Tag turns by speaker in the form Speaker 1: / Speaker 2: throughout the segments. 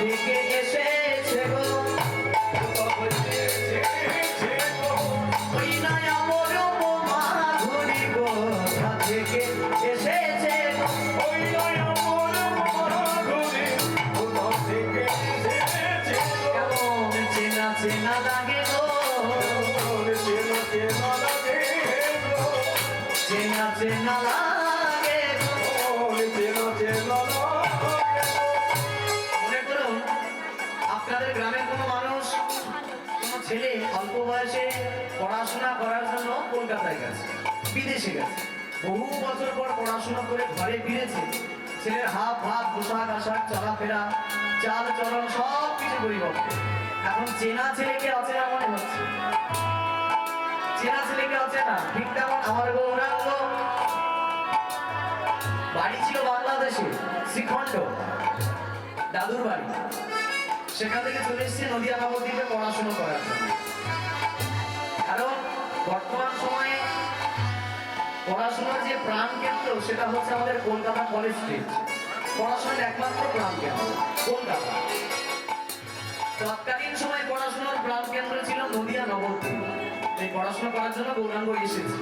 Speaker 1: থেকে এসেছে পড়াশোনা করার জন্য কলকাতায় গেছে, বিদেশে গেছে। বহু বছর পর পড়াশোনা করে ঘরে ফিরেছে। ছেলের হাব ভাব পোশাক আশাক, চলাফেরা, চাল, চলন, সব কিছু পরিবর্তন। এখন চেনা ছেলেকে অচেনা মনে হচ্ছে। চেনা ছেলেকে অচেনা, ঠিক তেমন আমার গৌরাঙ্গ। বাড়ি ছিল বাংলাদেশে, শ্রীখণ্ড, দাদুর বাড়ি। সেখান থেকে চলে এসেছি নদিয়া নবদ্বীপে পড়াশোনা করার জন্য। পড়াশোনার যে প্রাণ কেন্দ্র, সেটা হচ্ছে আমাদের কলকাতা কলেজ স্ট্রিট পড়াশোনার একমাত্র প্রাণ কেন্দ্র, কলকাতা। তৎকালীন সময় পড়াশোনার প্রাণ কেন্দ্র ছিল নদিয়া নবদ্বীপ। এই পড়াশোনা করার জন্য গৌরাঙ্গ এসেছে।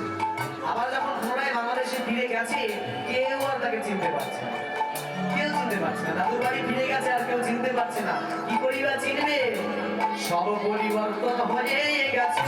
Speaker 1: আবার যখন পুনরায় বাংলাদেশে ফিরে গেছে, কেউ আর তাকে চিনতে পারছে কেউ চিনতে পারছে না। দাদুর বাড়ি ফিরে গেছে আর কেউ চিনতে পারছে না। কি করিবা চিনবে? সব পরিবর্তন হয়ে গেছে।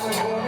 Speaker 1: Thank you.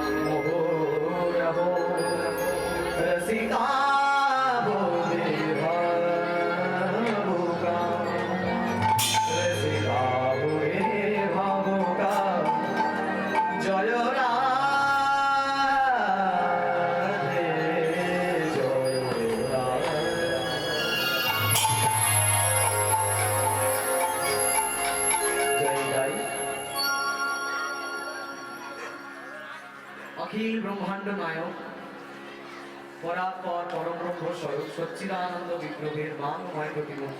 Speaker 1: Sitabo, Sitabo. অখিল ব্রহ্মাণ্ড নায়ক পরাপর পরব্রহ্ম স্বয়ং সচ্চিদানন্দ বিগ্রহের মানময় প্রতিমূর্তি।